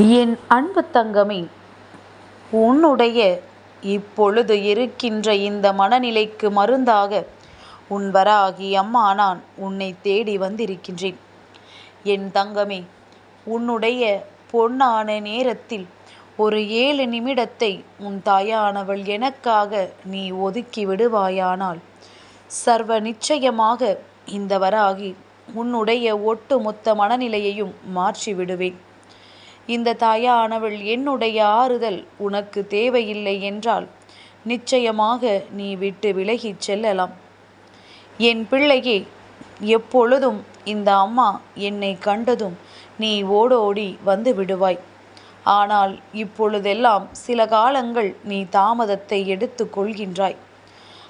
என் அன்பு தங்கமே உன்னுடைய இப்பொழுது இருக்கின்ற இந்த மனநிலைக்கு மருந்தாக உன் வராகி அம்மா நான் உன்னை தேடி வந்திருக்கின்றேன். என் தங்கமே உன்னுடைய பொன்னான நேரத்தில் ஒரு ஏழு நிமிடத்தை உன் தாயானவள் எனக்காக நீ ஒதுக்கி விடுவாயானால் சர்வ நிச்சயமாக இந்த வராகி உன்னுடைய ஒட்டுமொத்த மனநிலையையும் மாற்றி விடுவேன் இந்த தாயானவள் என்னுடைய ஆறுதல் உனக்கு தேவையில்லை என்றால் நிச்சயமாக நீ விட்டு விலகிச் செல்லலாம். என் பிள்ளையே எப்பொழுதும் இந்த அம்மா என்னை கண்டதும் நீ ஓடோடி வந்து விடுவாய். ஆனால் இப்பொழுதெல்லாம் சில காலங்கள் நீ தாமதத்தை எடுத்து கொள்கின்றாய்.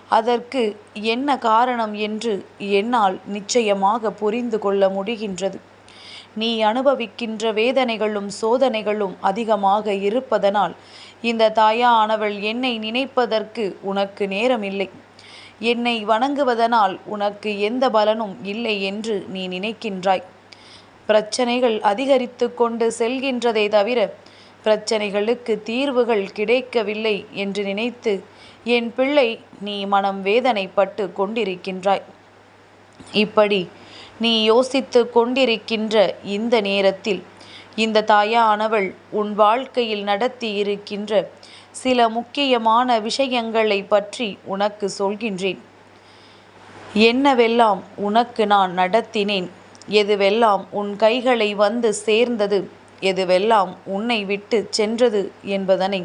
அதற்கு என்ன காரணம் என்று என்னால் நிச்சயமாக புரிந்து கொள்ள முடிகின்றது. நீ அனுபவிக்கின்ற வேதனைகளும் சோதனைகளும் அதிகமாக இருப்பதனால் இந்த தாயானவள் என்னை நினைப்பதற்கு உனக்கு நேரமில்லை. என்னை வணங்குவதனால் உனக்கு எந்த பலனும் இல்லை என்று நீ நினைக்கின்றாய். பிரச்சனைகள் அதிகரித்து கொண்டு செல்கின்றதை தவிர பிரச்சனைகளுக்கு தீர்வுகள் கிடைக்கவில்லை என்று நினைத்து என் பிள்ளை நீ மனம் வேதனைப்பட்டு கொண்டிருக்கின்றாய். இப்படி நீ யோசித்து கொண்டிருக்கின்ற இந்த நேரத்தில் இந்த தாயானவள் உன் வாழ்க்கையில் நடத்தி இருக்கின்ற சில முக்கியமான விஷயங்களை பற்றி உனக்கு சொல்கின்றேன். என்னவெல்லாம் உனக்கு நான் நடத்தினேன்? எதுவெல்லாம் உன் கைகளை வந்து சேர்ந்தது? எதுவெல்லாம் உன்னை விட்டு சென்றது என்பதனை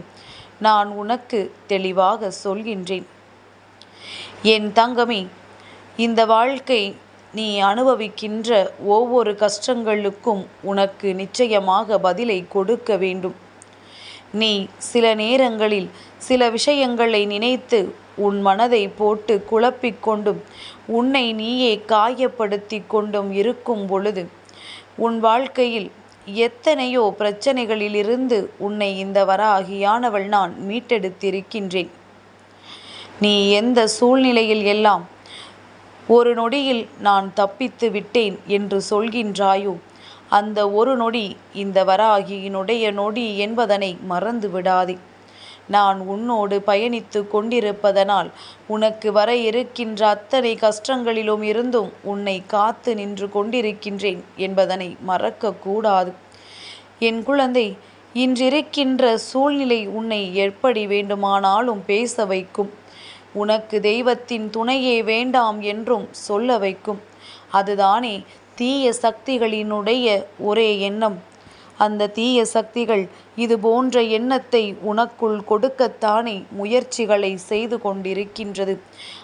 நான் உனக்கு தெளிவாக சொல்கின்றேன். என் தங்கமே இந்த வாழ்க்கை நீ அனுபவிக்கின்ற ஒவ்வொரு கஷ்டங்களுக்கும் உனக்கு நிச்சயமாக பதிலை கொடுக்க வேண்டும். நீ சில நேரங்களில் சில விஷயங்களை நினைத்து உன் மனதை போட்டு குழப்பிக்கொண்டும் உன்னை நீயே காயப்படுத்தி கொண்டும் இருக்கும் பொழுது உன் வாழ்க்கையில் எத்தனையோ பிரச்சனைகளிலிருந்து உன்னை இந்த வராகியானவள் நான் மீட்டெடுத்திருக்கின்றேன். நீ எந்த சூழ்நிலையில் எல்லாம் ஒரு நொடியில் நான் தப்பித்து விட்டேன் என்று சொல்கின்றாயோ? அந்த ஒரு நொடி இந்த வராகியினுடைய நொடி என்பதனை மறந்து விடாதே. நான் உன்னோடு பயணித்து கொண்டிருப்பதனால் உனக்கு வர இருக்கின்ற அத்தனை கஷ்டங்களிலும் இருந்தும் உன்னை காத்து நின்று கொண்டிருக்கின்றேன் என்பதனை மறக்கக்கூடாது என் குழந்தை இன்றிருக்கின்ற சூழ்நிலை உன்னை எப்படி வேண்டுமானாலும் பேச வைக்கும். உனக்கு தெய்வத்தின் துணையே வேண்டாம் என்றும் சொல்ல வைக்கும். அதுதானே தீய சக்திகளினுடைய ஒரே எண்ணம். அந்த தீய சக்திகள் இது போன்ற எண்ணத்தை உனக்குள் கொடுக்கத்தானே முயற்சிகளை செய்து கொண்டிருக்கின்றது.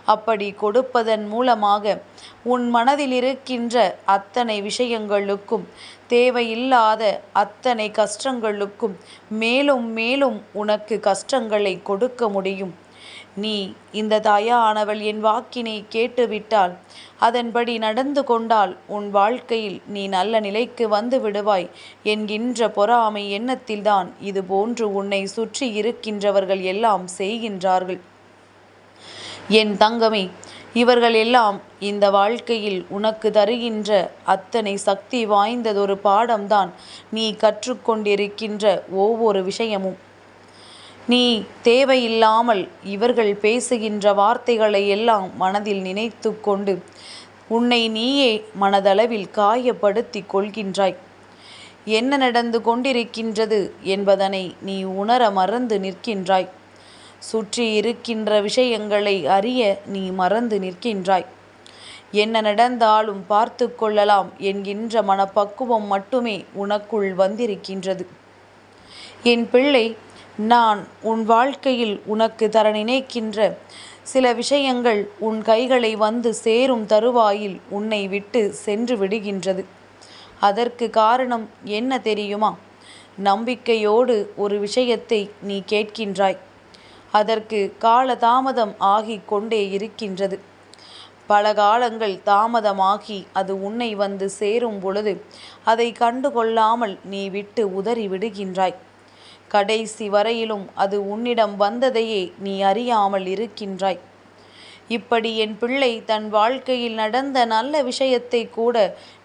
அப்படி கொடுப்பதன் மூலமாக உன் மனதில் இருக்கின்ற அத்தனை விஷயங்களுக்கும் தேவையில்லாத அத்தனை கஷ்டங்களுக்கும் மேலும் மேலும் உனக்கு கஷ்டங்களை கொடுக்க முடியும். நீ இந்த தாயானவள் என் வாக்கினை கேட்டுவிட்டால் அதன்படி நடந்து கொண்டால் உன் வாழ்க்கையில் நீ நல்ல நிலைக்கு வந்து விடுவாய். என்கின்ற பொறாமை எண்ணத்தில்தான் இது போன்று உன்னை சுற்றி இருக்கின்றவர்கள் எல்லாம் செய்கின்றார்கள். என் தங்கமே இவர்கள் எல்லாம் இந்த வாழ்க்கையில் உனக்கு தருகின்ற அத்தனை சக்தி வாய்ந்ததொரு பாடம்தான் நீ கற்றுக்கொண்டிருக்கின்ற ஒவ்வொரு விஷயமும். நீ தேவையில்லாமல் இவர்கள் பேசுகின்ற வார்த்தைகளை எல்லாம் மனதில் நினைத்து கொண்டு உன்னை நீயே மனதளவில் காயப்படுத்தி கொள்கின்றாய். என்ன நடந்து கொண்டிருக்கின்றது என்பதனை நீ உணர மறந்து நிற்கின்றாய். சுற்றி இருக்கின்ற விஷயங்களை அறிய நீ மறந்து நிற்கின்றாய். என்ன நடந்தாலும் பார்த்து கொள்ளலாம் என்கின்ற மனப்பக்குவம் மட்டுமே உனக்குள் வந்திருக்கின்றது. என் பிள்ளை நான் உன் வாழ்க்கையில் உனக்கு தர நினைக்கின்ற சில விஷயங்கள் உன் கைகளை வந்து சேரும் தருவாயில் உன்னை விட்டு சென்று விடுகின்றது. அதற்கு காரணம் என்ன தெரியுமா? நம்பிக்கையோடு ஒரு விஷயத்தை நீ கேட்கின்றாய். அதற்கு கால தாமதம் ஆகி கொண்டே இருக்கின்றது. பல காலங்கள் தாமதமாகி அது உன்னை வந்து சேரும் பொழுது அதை கண்டுகொள்ளாமல் நீ விட்டு உதறி விடுகின்றாய். கடைசி வரையிலும் அது உன்னிடம் வந்ததையே நீ அறியாமல் இருக்கின்றாய். இப்படி என் பிள்ளை தன் வாழ்க்கையில் நடந்த நல்ல விஷயத்தை கூட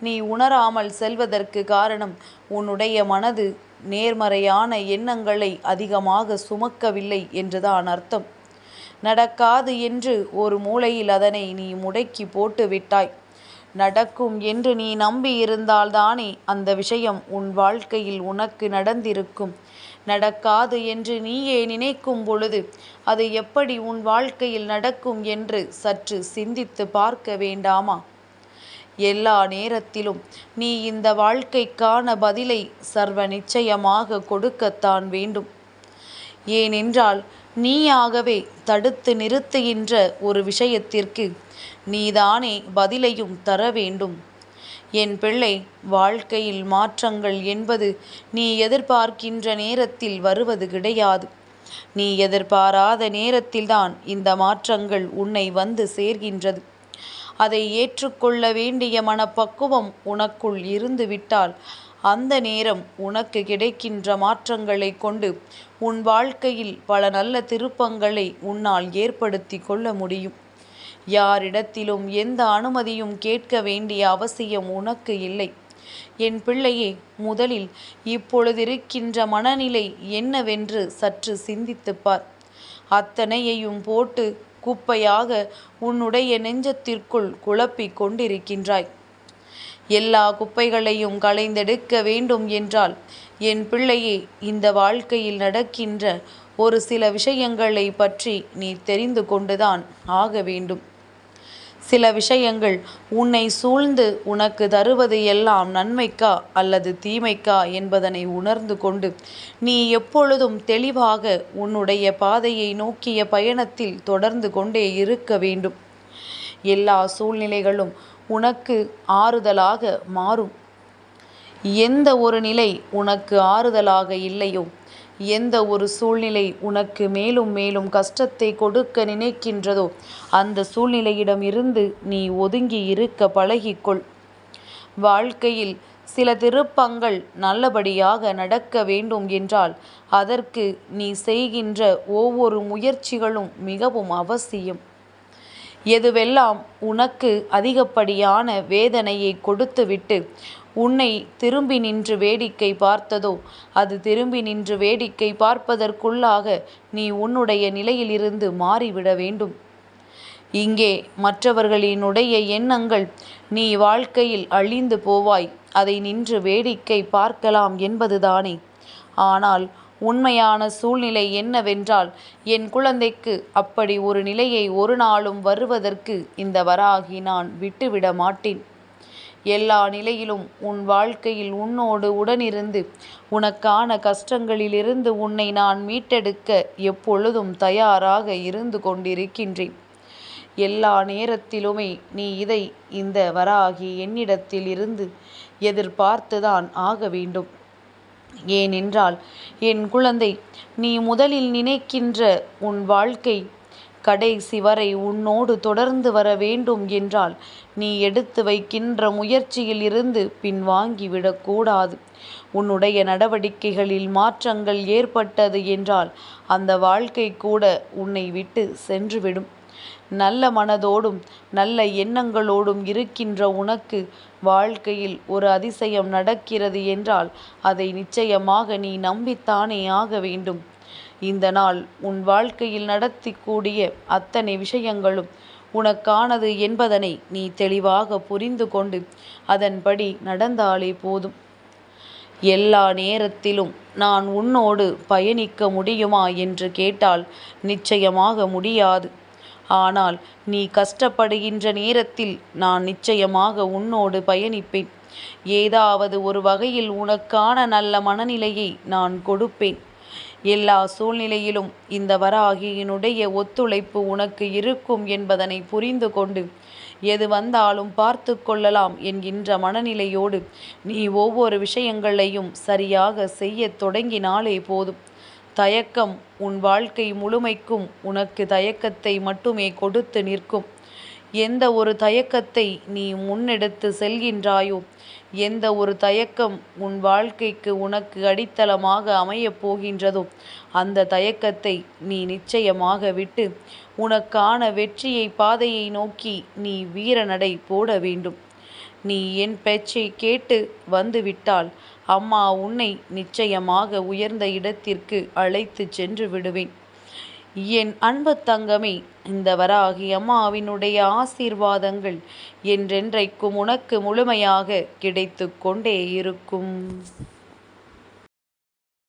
நீ உணராமல் செல்வதற்கு காரணம் உன்னுடைய மனது நேர்மறையான எண்ணங்களை அதிகமாக சுமக்கவில்லை என்றுதான் அர்த்தம். நடக்காது என்று ஒரு மூலையில் அதனை நீ முடக்கி போட்டு விட்டாய். நடக்கும் என்று நீ நம்பி இருந்தால்தானே அந்த விஷயம் உன் வாழ்க்கையில் உனக்கு நடந்திருக்கும். நடக்காது என்று நீயே நினைக்கும் பொழுது அது எப்படி உன் வாழ்க்கையில் நடக்கும் என்று சற்று சிந்தித்து பார்க்க வேண்டாமா? எல்லா நேரத்திலும் நீ இந்த வாழ்க்கைக்கான பதிலை சர்வ நிச்சயமாக கொடுக்கத்தான் வேண்டும். ஏனென்றால் நீயாகவே தடுத்து நிறுத்துகின்ற ஒரு விஷயத்திற்கு நீதானே பதிலையும் தர வேண்டும். என் பிள்ளை வாழ்க்கையில் மாற்றங்கள் என்பது நீ எதிர்பார்க்கின்ற நேரத்தில் வருவது கிடையாது. நீ எதிர்பாராத நேரத்தில்தான் இந்த மாற்றங்கள் உன்னை வந்து சேர்கின்றது. அதை ஏற்றுக்கொள்ள வேண்டிய மனப்பக்குவம் உனக்குள் இருந்துவிட்டால் அந்த நேரம் உனக்கு கிடைக்கின்ற மாற்றங்களை கொண்டு உன் வாழ்க்கையில் பல நல்ல திருப்பங்களை உன்னால் ஏற்படுத்தி கொள்ள முடியும். யாரிடத்திலும் எந்த அனுமதியும் கேட்க வேண்டிய அவசியம் உனக்கு இல்லை. என் பிள்ளையே முதலில் இப்பொழுதிருக்கின்ற மனநிலை என்னவென்று சற்று சிந்தித்துப்பார். அத்தனையையும் போட்டு குப்பையாக உன்னுடைய நெஞ்சத்திற்குள் குழப்பிக் கொண்டிருக்கின்றாய். எல்லா குப்பைகளையும் களைந்தெடுக்க வேண்டும் என்றால் என் பிள்ளையே இந்த வாழ்க்கையில் நடக்கின்ற ஒரு சில விஷயங்களை பற்றி நீ தெரிந்து கொண்டுதான் ஆக வேண்டும். சில விஷயங்கள் உன்னை சூழ்ந்து உனக்கு தருவது எல்லாம் நன்மைக்கா அல்லது தீமைக்கா என்பதனை உணர்ந்து கொண்டு நீ எப்பொழுதும் தெளிவாக உன்னுடைய பாதையை நோக்கிய பயணத்தில் தொடர்ந்து கொண்டே இருக்க வேண்டும். எல்லா சூழ்நிலைகளும் உனக்கு ஆறுதலாக மாறும். எந்த ஒரு நிலை உனக்கு ஆறுதலாக இல்லையோ எந்த ஒரு சூழ்நிலை உனக்கு மேலும் மேலும் கஷ்டத்தை கொடுக்க நினைக்கின்றதோ அந்த சூழ்நிலையிடம் இருந்து நீ ஒதுங்கி இருக்க பழகிக்கொள். வாழ்க்கையில் சில திருப்பங்கள் நல்லபடியாக நடக்க வேண்டும் என்றால் அதற்கு நீ செய்கின்ற ஒவ்வொரு முயற்சிகளும் மிகவும் அவசியம். எதுவெல்லாம் உனக்கு அதிகப்படியான வேதனையை கொடுத்துவிட்டு உன்னை திரும்பி நின்று வேடிக்கை பார்த்ததோ அது திரும்பி நின்று வேடிக்கை பார்ப்பதற்குள்ளாக நீ உன்னுடைய நிலையிலிருந்து மாறிவிட வேண்டும். இங்கே மற்றவர்களினுடைய எண்ணங்கள் நீ வாழ்க்கையில் அழிந்து போவாய். அதை நின்று வேடிக்கை பார்க்கலாம் என்பதுதானே. ஆனால் உண்மையான சூழ்நிலை என்னவென்றால் என் குழந்தைக்கு அப்படி ஒரு நிலையை ஒரு நாளும் வருவதற்கு இந்த வராகி நான் விட்டுவிட மாட்டேன். எல்லா நிலையிலும் உன் வாழ்க்கையில் உன்னோடு உடனிருந்து உனக்கான கஷ்டங்களிலிருந்து உன்னை நான் மீட்டெடுக்க எப்பொழுதும் தயாராக இருந்து கொண்டிருக்கின்றேன். எல்லா நேரத்திலுமே நீ இதை இந்த வராகி என்னிடத்தில் இருந்து எதிர்பார்த்துதான் ஆக வேண்டும். ஏனென்றால் என் குழந்தை நீ முதலில் நினைக்கின்ற உன் வாழ்க்கை கடைசி வரை உன்னோடு தொடர்ந்து வர வேண்டும் என்றால் நீ எடுத்து வைக்கின்ற முயற்சியில் இருந்து பின்வாங்கி விடக்கூடாது உன்னுடைய நடவடிக்கைகளில் மாற்றங்கள் ஏற்பட்டது என்றால் அந்த வாழ்க்கை கூட உன்னை விட்டு சென்றுவிடும் நல்ல மனதோடும் நல்ல எண்ணங்களோடும் இருக்கின்ற உனக்கு வாழ்க்கையில் ஒரு அதிசயம் நடக்கிறது என்றால் அதை நிச்சயமாக நீ நம்பித்தானே ஆக வேண்டும். இந்த நாள் உன் வாழ்க்கையில் நடத்திக்கூடிய அத்தனை விஷயங்களும் உனக்கானது என்பதனை நீ தெளிவாக புரிந்து கொண்டு அதன்படி நடந்தாலே போதும். எல்லா நேரத்திலும் நான் உன்னோடு பயணிக்க முடியுமா என்று கேட்டால் நிச்சயமாக முடியாது. ஆனால் நீ கஷ்டப்படுகின்ற நேரத்தில் நான் நிச்சயமாக உன்னோடு பயணிப்பேன். ஏதாவது ஒரு வகையில் உனக்கான நல்ல மனநிலையை நான் கொடுப்பேன். எல்லா சூழ்நிலையிலும் இந்த வராகியினுடைய ஒத்துழைப்பு உனக்கு இருக்கும் என்பதனை புரிந்து கொண்டு எது வந்தாலும் பார்த்து கொள்ளலாம் என்கின்ற மனநிலையோடு நீ ஒவ்வொரு விஷயங்களையும் சரியாக செய்ய தொடங்கினாலே போதும். தயக்கம் உன் வாழ்க்கை முழுமைக்கும் உனக்கு தயக்கத்தை மட்டுமே கொடுத்து நிற்கும். எந்த ஒரு தயக்கத்தை நீ முன்னெடுத்து செல்கின்றாயோ எந்த ஒரு தயக்கம் உன் வாழ்க்கைக்கு உனக்கு அடித்தளமாக அமையப் போகின்றதோ அந்த தயக்கத்தை நீ நிச்சயமாக விட்டு உனக்கான வெற்றியை பாதையை நோக்கி நீ வீரநடை போட வேண்டும். நீ என் பேச்சை கேட்டு வந்துவிட்டால் அம்மா உன்னை நிச்சயமாக உயர்ந்த இடத்திற்கு அழைத்து சென்று விடுவேன். என் அன்பு தங்கமே இந்த வராகி அம்மாவினுடைய ஆசீர்வாதங்கள் என்றென்றைக்கும் உனக்கு முழுமையாக கிடைத்து கொண்டே இருக்கும்.